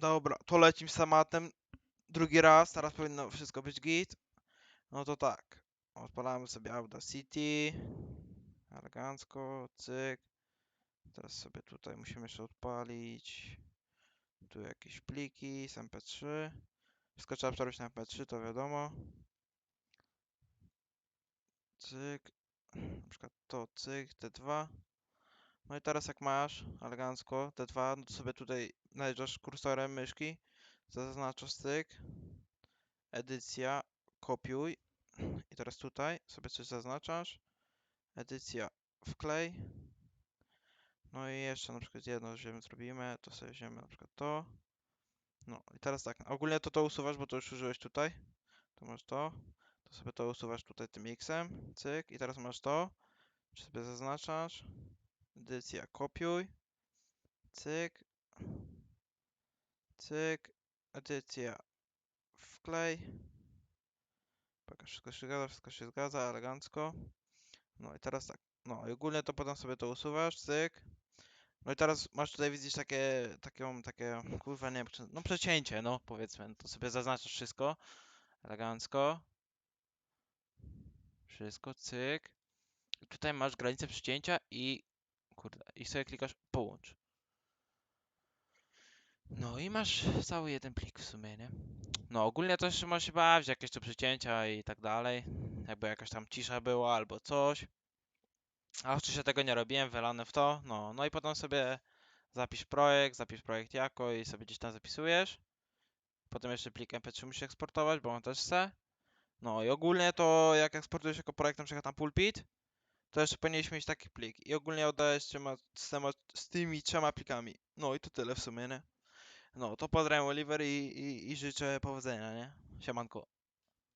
Dobra, to lecim z tematem. Drugi raz, teraz powinno wszystko być git. No to tak. Odpalamy sobie Audacity. Elegancko, cyk. Teraz sobie tutaj musimy jeszcze odpalić. Tu jakieś pliki z MP3. Wszystko trzeba przerobić na MP3, to wiadomo. Cyk. Na przykład to cyk, T2. No i teraz jak masz elegancko T2, no to sobie tutaj najeżdżasz kursorem myszki, zaznaczasz styk, edycja, kopiuj i teraz tutaj sobie coś zaznaczasz, edycja, wklej. No i jeszcze na przykład jedno weźmiemy, zrobimy, to sobie weźmiemy na przykład to. No i teraz tak, ogólnie to to usuwasz, bo to już użyłeś tutaj. To masz to, to sobie to usuwasz tutaj tym X-em, cyk i teraz masz to, sobie zaznaczasz, edycja, kopiuj, cyk, cyk, edycja, wklej. Wszystko się zgadza, wszystko się zgadza, elegancko. No i teraz tak, no i ogólnie to potem sobie to usuwasz, cyk. No i teraz masz tutaj widzisz takie, taką, takie, kurwa nie wiem, no przecięcie, no powiedzmy, to sobie zaznaczasz wszystko, elegancko. Wszystko, cyk. Tutaj masz granicę przecięcia i, kurde, i sobie klikasz połącz. No i masz cały jeden plik w sumie, nie? No ogólnie to się bawić, jakieś tu przecięcia i tak dalej. Jakby jakaś tam cisza była albo coś. A oczywiście tego nie robiłem, wylane w to. No, no i potem sobie zapisz projekt, zapisz projekt jako i sobie gdzieś tam zapisujesz. Potem jeszcze plik MP3 musisz eksportować, bo on też chce. No i ogólnie to jak eksportujesz jako projekt na przykład na Pulpit, to jeszcze powinieneś mieć taki plik. I ogólnie oddajesz z, trzema, z, tema, z tymi trzema plikami. No i to tyle w sumie, nie? No, to pozdrawiam Oliver i, i, i życzę powodzenia, nie? Siemanko.